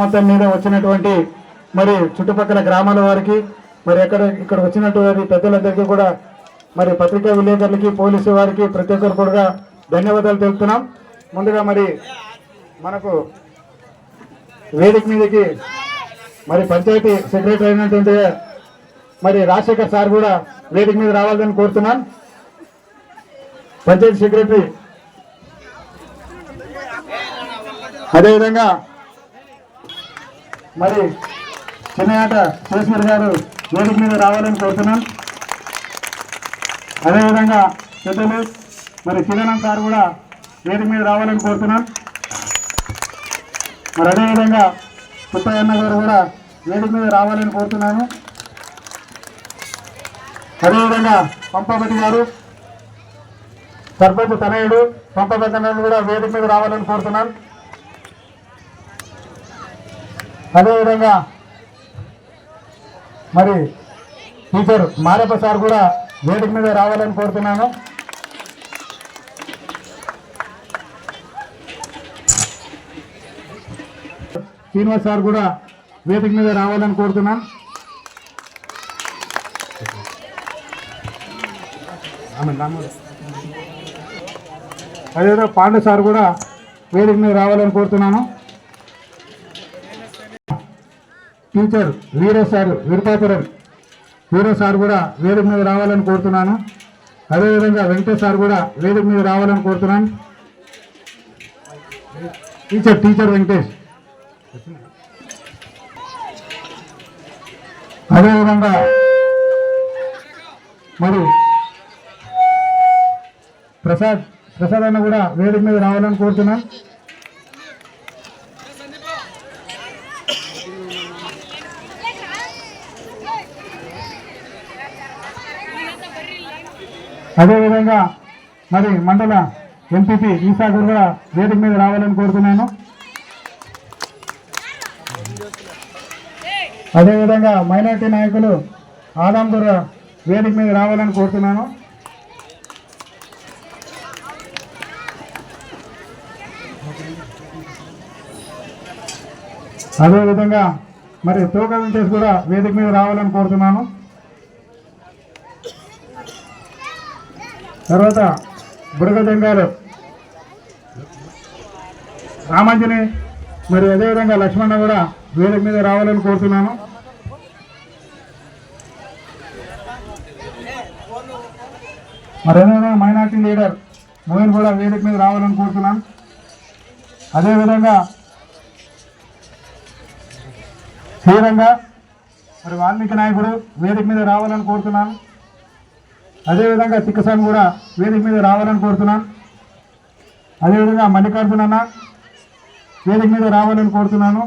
మొత్తం మీద వచ్చినటువంటి మరి చుట్టుపక్కల గ్రామాల వారికి మరి ఎక్కడ ఇక్కడ వచ్చినటువంటి పెద్దలందరికీ కూడా మరి పత్రికా విలేకరులకి పోలీసు వారికి ప్రతి ఒక్కరు కూడా ధన్యవాదాలు తెలుపుతున్నాం. ముందుగా మరి మనకు వేదిక మీదకి మరి పంచాయతీ సెక్రటరీ అయినటువంటి మరి రాజశేఖర్ సార్ కూడా వేదిక మీద రావాలని కోరుతున్నాను పంచాయతీ సెక్రటరీ. అదేవిధంగా మరి చిన్నయాట శేషర్ గారు వేదిక మీద రావాలని కోరుతున్నాను అదేవిధంగా పెద్దలు మరి చిదనం సార్ కూడా వేదిక మీద రావాలని కోరుతున్నాను మరి అదేవిధంగా పుట్టయ్యన్న గారు కూడా వేదిక మీద రావాలని కోరుతున్నాను అదేవిధంగా పంపపతి గారు సర్పంచ్ తనయుడు పంపపతి కూడా వేదిక మీద రావాలని కోరుతున్నాను అదేవిధంగా మరి టీచర్ మారప్ప సార్ కూడా వేదిక మీద రావాలని కోరుతున్నాను. శ్రీనివాస్ సార్ కూడా వేదిక మీద రావాలని కోరుతున్నాను. అదేవిధంగా పాండే సార్ కూడా వేదిక మీద రావాలని కోరుతున్నాను. టీచర్ వీరే సార్ విరుపాపురం వీరే సార్ కూడా వేదిక మీద రావాలని కోరుతున్నాను. అదేవిధంగా వెంకటేష్ సార్ కూడా వేదిక మీద రావాలని కోరుతున్నాను. Teacher teacher Venkatesh. అదేవిధంగా మరి ప్రసాద్ ప్రసాద్ అన్న కూడా వేదిక మీద రావాలని కోరుతున్నాను. అదేవిధంగా మరి మండల ఎంపీపీ ఈసాగర్ కూడా వేదిక మీద రావాలని కోరుతున్నాను. అదేవిధంగా మైనార్టీ నాయకులు ఆదాం కూడా వేదిక మీద రావాలని కోరుతున్నాను. అదేవిధంగా మరి తోక వెంకటేష్ కూడా వేదిక మీద రావాలని కోరుతున్నాను. తర్వాత బుడగ జంగాలు రామాంజని మరి అదేవిధంగా లక్ష్మణ కూడా వేదిక మీద రావాలని కోరుతున్నాను. మరి అదేవిధంగా మైనార్టీ లీడర్ మోయిన్ కూడా వేదిక మీద రావాలని కోరుతున్నాను. అదేవిధంగా శ్రీరంగ మరి వాల్మీకి నాయకుడు వేదిక మీద రావాలని కోరుతున్నాను. అదేవిధంగా తిక్కసాని కూడా వేదిక మీద రావాలని కోరుతున్నాను అదేవిధంగా మల్లికార్జున అన్న వేదిక మీద రావాలని కోరుతున్నాను.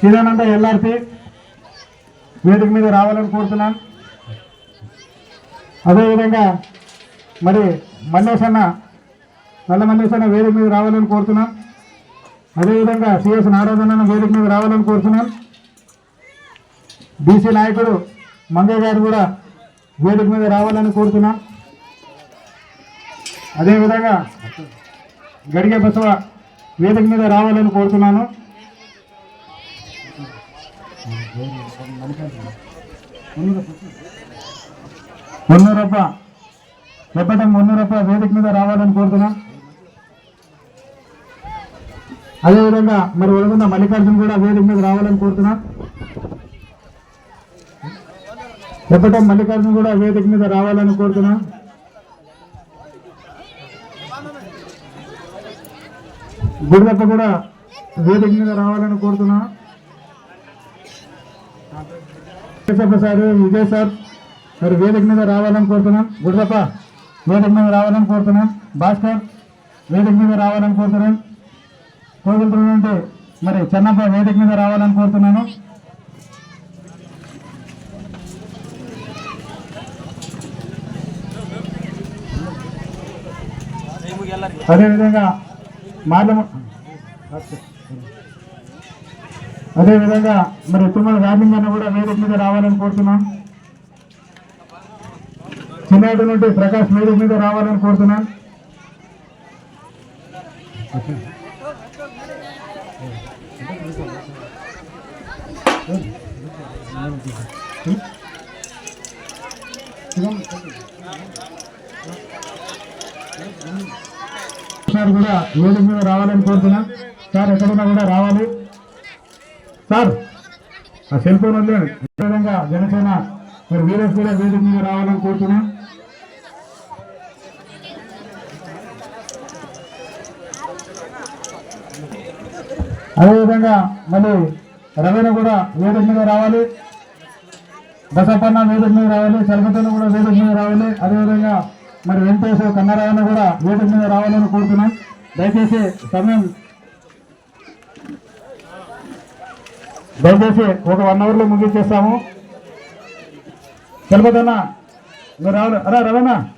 చిదానంద ఎల్ఆర్పి వేదిక మీద రావాలని కోరుతున్నాను అదేవిధంగా మరి మల్లేశన్న నల్ల మల్లేశన్న వేదిక మీద రావాలని కోరుతున్నాను అదేవిధంగా సిఎస్ నారాయణ వేదిక మీద రావాలని కోరుతున్నాను బీసీ నాయకుడు మంగయ్య గారు కూడా వేదిక మీద రావాలని కోరుతున్నాను అదేవిధంగా గడిగే బసవ వేదిక మీద రావాలని కోరుతున్నాను. మున్నూరప్ప చెప్పటం మున్నూరప్ప వేదిక మీద రావాలని కోరుతున్నా. అదేవిధంగా మరి ఒడుగున్న మల్లికార్జున కూడా వేదిక మీద రావాలని కోరుతున్నాను ఎప్పటం మల్లికార్జున కూడా వేదిక మీద రావాలని కోరుతున్నా. గుడిదప్ప కూడా వేదిక మీద రావాలని కోరుతున్నా. కేశవ సార్ విజయ్ సార్ మరి వేదిక మీద రావాలని కోరుతున్నాం. గుడిదప్ప వేదిక మీద రావాలని కోరుతున్నాం. భాస్కర్ వేదిక మీద రావాలని కోరుతున్నాం. కోరుకుంటున్నటువంటి మరి చెన్నప్ప వేదిక మీద రావాలని కోరుతున్నాను. అదేవిధంగా మార్లమ అదేవిధంగా మరి తుమ్మల రాజలింగ కూడా వేదిక మీద రావాలని కోరుతున్నాం. చిన్నాడు నుండి ప్రకాష్ వేదిక మీద రావాలని కోరుతున్నాను సార్ కూడా ఏడు మీద రావాలని కోరుతున్నా. సార్ ఎక్కడున్నా కూడా రావాలి. సార్ ఆ సెల్ ఫోన్ వదిలేండి అదేవిధంగా జనసేన మరి వీరేష్ కూడా వేదిక మీద రావాలని కోరుతున్నా. అదేవిధంగా మళ్ళీ రవీణ కూడా వేదిక మీద రావాలి. బసప్పన్న వేదిక మీద రావాలి. చలపతను కూడా వేదిక మీద రావాలి. అదేవిధంగా మరి వెంకటేశ్వర కన్నారాయణ కూడా వేదిక మీద రావాలని కోరుతున్నాం. దయచేసి సమయం దయచేసి ఒక వన్ అవర్లో ముగించేస్తాము చలపతన్న మీరు రావాలి. అరా రవణ.